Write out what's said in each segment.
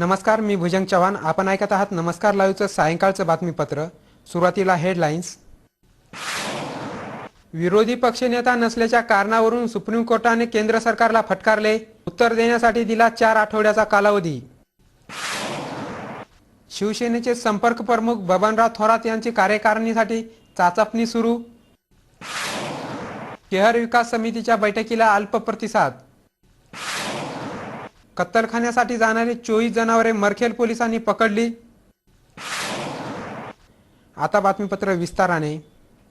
नमस्कार मी भुजंग चव्हाण. आपण ऐकत आहात नमस्कार लाईव्हचं सायंकाळचं बातमीपत्र. सुरुवातीला हेडलाईन्स. विरोधी पक्षनेता नसल्याच्या कारणावरून सुप्रीम कोर्टाने केंद्र सरकारला फटकारले. उत्तर देण्यासाठी दिला चार आठवड्याचा कालावधी. शिवसेनेचे संपर्क प्रमुख बबनराव थोरात यांची कार्यकारिणीसाठी चाचपणी सुरू. शहर विकास समितीच्या बैठकीला अल्प प्रतिसाद. कत्तलखान्यासाठी जाणारी चोवीस जनावरे मरखेल पोलिसांनी पकडली. आता बातमीपत्र विस्ताराने.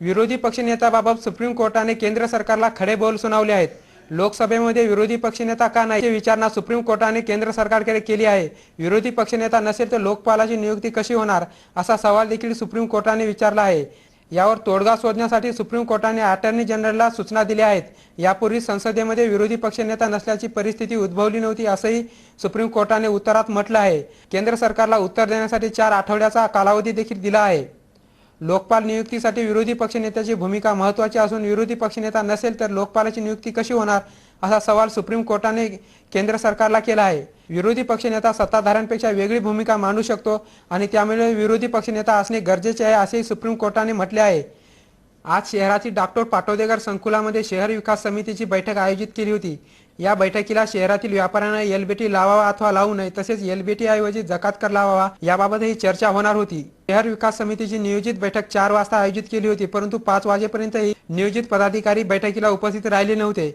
विरोधी पक्षनेत्याबाबत सुप्रीम कोर्टाने केंद्र सरकारला खडे बोल सुनावले आहेत. लोकसभेमध्ये विरोधी पक्षनेता का नाही विचारणा सुप्रीम कोर्टाने केंद्र सरकारकडे केली आहे. विरोधी पक्षनेता नसेल तर लोकपालाची नियुक्ती कशी होणार असा सवाल देखील सुप्रीम कोर्टाने विचारला आहे. यावर तोडगा शोधण्यासाठी सुप्रीम कोर्टाने अटर्नी जनरलला सूचना दिल्या आहेत. यापूर्वी संसदेमध्ये विरोधी पक्षनेता नसल्याची परिस्थिती उद्भवली नव्हती असंही सुप्रीम कोर्टाने उत्तरात म्हटलं आहे. केंद्र सरकारला उत्तर देण्यासाठी चार आठवड्याचा कालावधी देखील दिला आहे. लोकपाल नियुक्तीसाठी विरोधी पक्षनेत्याची भूमिका महत्वाची असून विरोधी पक्षनेता नसेल तर लोकपालाची नियुक्ती कशी होणार असा सवाल सुप्रीम कोर्टाने केंद्र सरकारला केला आहे. विरोधी पक्षनेता सत्ताधाऱ्यांपेक्षा वेगळी भूमिका मांडू शकतो आणि त्यामुळे विरोधी पक्षनेता असणे गरजेचे आहे असेही सुप्रीम कोर्टाने म्हटले आहे. आज शहरातील डॉक्टर पाटोदेकर संकुलामध्ये शहर विकास समितीची बैठक आयोजित केली होती. या बैठकीला शहरातील व्यापाऱ्यांना एलबीटी लावावा अथवा लावू नये तसेच एलबीटी ऐवजी जकात कर लावावा याबाबतही चर्चा होणार होती. शहर विकास समितीची नियोजित बैठक चार वाजता आयोजित केली होती परंतु पाच वाजेपर्यंतही नियोजित पदाधिकारी बैठकीला उपस्थित राहिले नव्हते.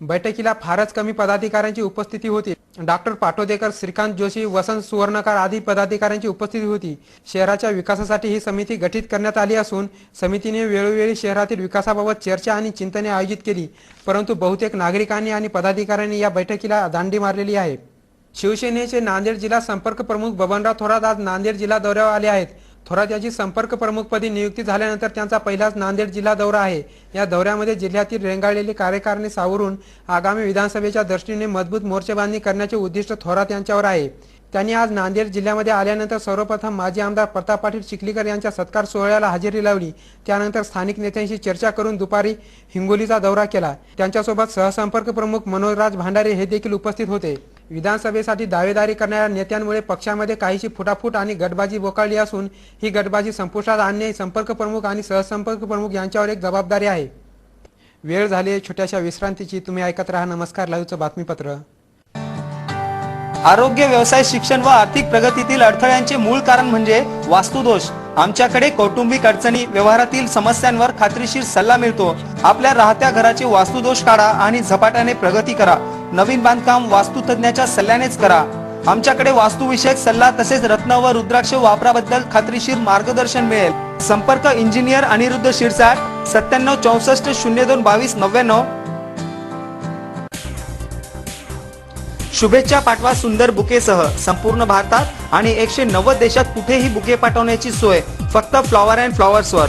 बैठकीला फारच कमी पदाधिकाऱ्यांची उपस्थिती होती. डॉक्टर पाटोदेकर श्रीकांत जोशी वसंत सुवर्णकार आदी पदाधिकाऱ्यांची उपस्थिती होती. शहराच्या विकासासाठी ही समिती गठीत करण्यात आली असून समितीने वेळोवेळी शहरातील विकासाबाबत चर्चा आणि चिंतने आयोजित केली. परंतु बहुतेक नागरिकांनी आणि पदाधिकाऱ्यांनी या बैठकीला दांडी मारलेली आहे. शिवसेनेचे नांदेड जिल्हा संपर्क प्रमुख बबनराव थोरात आज नांदेड जिल्हा दौऱ्यावर आले आहेत. थोरात यांची संपर्क प्रमुखपदी नियुक्ती झाल्यानंतर त्यांचा पहिलाच नांदेड जिल्हा दौरा आहे. या दौऱ्यामध्ये जिल्ह्यातील रेंगाळलेली कार्यकारणी सावरून आगामी विधानसभेच्या दृष्टीने मजबूत मोर्चेबांधणी करण्याचे उद्दिष्ट थोरात यांच्यावर आहे. त्यांनी आज नांदेड जिल्ह्यामध्ये आल्यानंतर सर्वप्रथम माजी आमदार प्रताप पाटील चिखलीकर यांच्या सत्कार सोहळ्याला हजेरी लावली. त्यानंतर स्थानिक नेत्यांशी चर्चा करून दुपारी हिंगोलीचा दौरा केला. त्यांच्यासोबत सहसंपर्क प्रमुख मनोजराज भांडारे हे देखील उपस्थित होते. विधानसभेसाठी दावेदारी करणाऱ्या नेत्यांमुळे पक्षामध्ये काहीशी फुटाफूट आणि गटबाजी बोकाळली असून ही गटबाजी संपुष्टात आणणे संपर्क प्रमुख आणि सहसंपर्क प्रमुख यांच्यावर एक जबाबदारी आहे. वेळ झाली छोट्याशा विश्रांतीची. तुम्ही ऐकत राहा. नमस्कार. लाईव्हचं बातमीपत्र. आरोग्य व्यवसाय शिक्षण व आर्थिक प्रगतीतील अडथळ्यांचे मूळ कारण म्हणजे वास्तुदोष. आमच्याकडे कौटुंबिक अडचणी व्यवहारातील समस्यांवर खात्रीशीर सल्ला मिळतो. आपल्या राहत्या घराचे वास्तुदोष काढा आणि झपाट्याने प्रगती करा. नवीन बांधकाम वास्तुतज्ञाच्या सल्ल्यानेच करा. आमच्याकडे वास्तुविषयक सल्ला तसेच रत्न व रुद्राक्ष वापराबद्दल खात्रीशीर मार्गदर्शन मिळेल. संपर्क इंजिनियर अनिरुद्ध शिरसाट सत्त्याण्णव चौसष्ट शून्य दोन बावीस नव्याण्णव. शुभेच्छा पाठवा सुंदर बुकेसह. संपूर्ण भारतात आणि एकशे नव्वद देशात कुठेही बुके पाठवण्याची सोय. फक्त फ्लॉवर अँड फ्लॉवर्सवर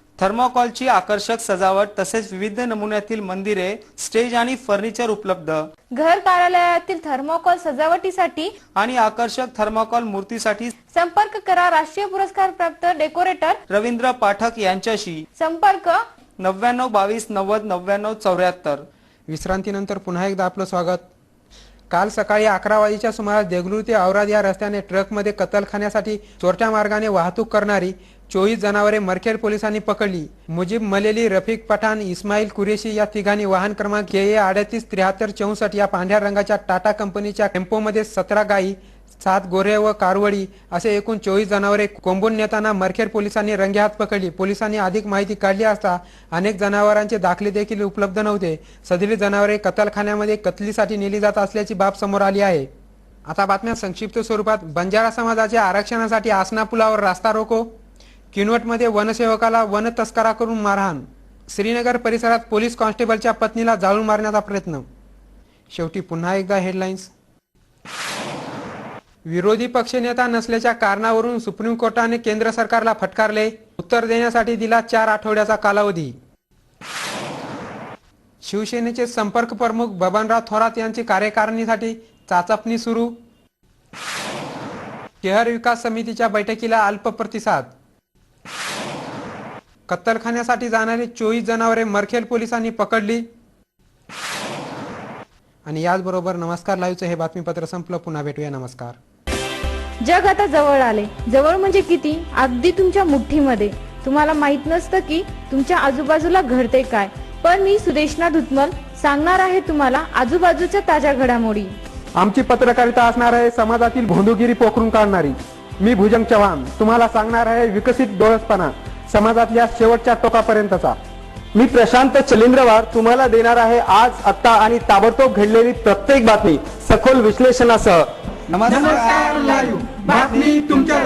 थर्मोकॉलची आकर्षक सजावट तसेच विविध नमुन्यातील मंदिरे स्टेज आणि फर्निचर उपलब्ध. घर कार्यालयातील थर्मोकॉल सजावटीसाठी आणि आकर्षक थर्माकॉल मूर्तीसाठी संपर्क करा राष्ट्रीय पुरस्कार प्राप्त डेकोरेटर रवींद्र पाठक यांच्याशी. संपर्क नव्याण्णव बावीस नव्वद नव्याण्णव चौऱ्याहत्तर. विश्रांतीनंतर पुन्हा एकदा आपलं स्वागत. काल सकाळी अकरा वाजेच्या सुमारास देगलूर ते औराद या रस्त्याने ट्रकमध्ये कत्तलखान्यासाठी चोरट्या मार्गाने वाहतूक करणारी चोवीस जनावरे मरखेड पोलिसांनी पकडली. मुजीब मलेली रफिक पठाण इस्माईल कुरेशी या तिघांनी वाहन क्रमांक के ए अडतीस त्र्याहत्तर चौसष्ट या पांढऱ्या रंगाच्या टाटा कंपनीच्या टेम्पोमध्ये सतरा गायी सात गोरे व कारवडी असे एकूण चोवीस जनावरे कोंबून नेताना मरखेड पोलिसांनी रंगेहात पकडली. पोलिसांनी अधिक माहिती काढली असता अनेक जनावरांचे दाखले देखील उपलब्ध नव्हते. सदरी जनावरे कतलखान्यामध्ये कतलीसाठी नेली जात असल्याची बाब समोर आली आहे. आता बातम्या संक्षिप्त स्वरूपात. बंजारा समाजाच्या आरक्षणासाठी आसना पुलावर रास्ता रोको. किनवटमध्ये वनसेवकाला वन तस्करा करून मारहाण श्रीनगर परिसरात पोलीस कॉन्स्टेबलच्या पत्नीला जाळून मारण्याचा प्रयत्न. शेवटी पुन्हा एकदा हेडलाईन्स विरोधी पक्षनेता नसल्याच्या कारणावरून सुप्रीम कोर्टाने केंद्र सरकारला फटकारले उत्तर देण्यासाठी दिला चार आठवड्याचा कालावधी. शिवसेनेचे संपर्क प्रमुख बबनराव थोरात यांची कार्यकारिणीसाठी चाचपणी सुरू. शहर विकास समितीच्या बैठकीला अल्प प्रतिसाद. कत्तलखान्यासाठी जाणारी चोवीस जनावरे मरखेल पोलिसांनी पकडली. आणि याचबरोबर नमस्कार लाईव्हचं हे बातमीपत्र संपलं. पुन्हा भेटूया. नमस्कार. जग आता जवळ आले. जवळ म्हणजे किती? अगदी तुमच्या मुठ्ठीमध्ये. तुम्हाला माहीत नसतं की तुमच्या आजूबाजूला घडते काय. पण मी सुदेशना धुतमल सांगणार आहे तुम्हाला आजूबाजूच्या ताज्या घडामोडी. आमची पत्रकारिता असणार आहे समाजातील भोंदूगिरी पोखरून काढणारी. मी भुजंग चव्हाण. तुम्हाला सांगणार आहे विकसित डोळसपणा. समाजातल्या शेवटच्या टोकापर्यंतचा. मी प्रशांत चलिंद्रवार तुम्हाला देणार आहे आज आत्ता आणि ताबडतोब घडलेली प्रत्येक बातमी सखोल विश्लेषणासह. नमस्कार बातमी तुमच्या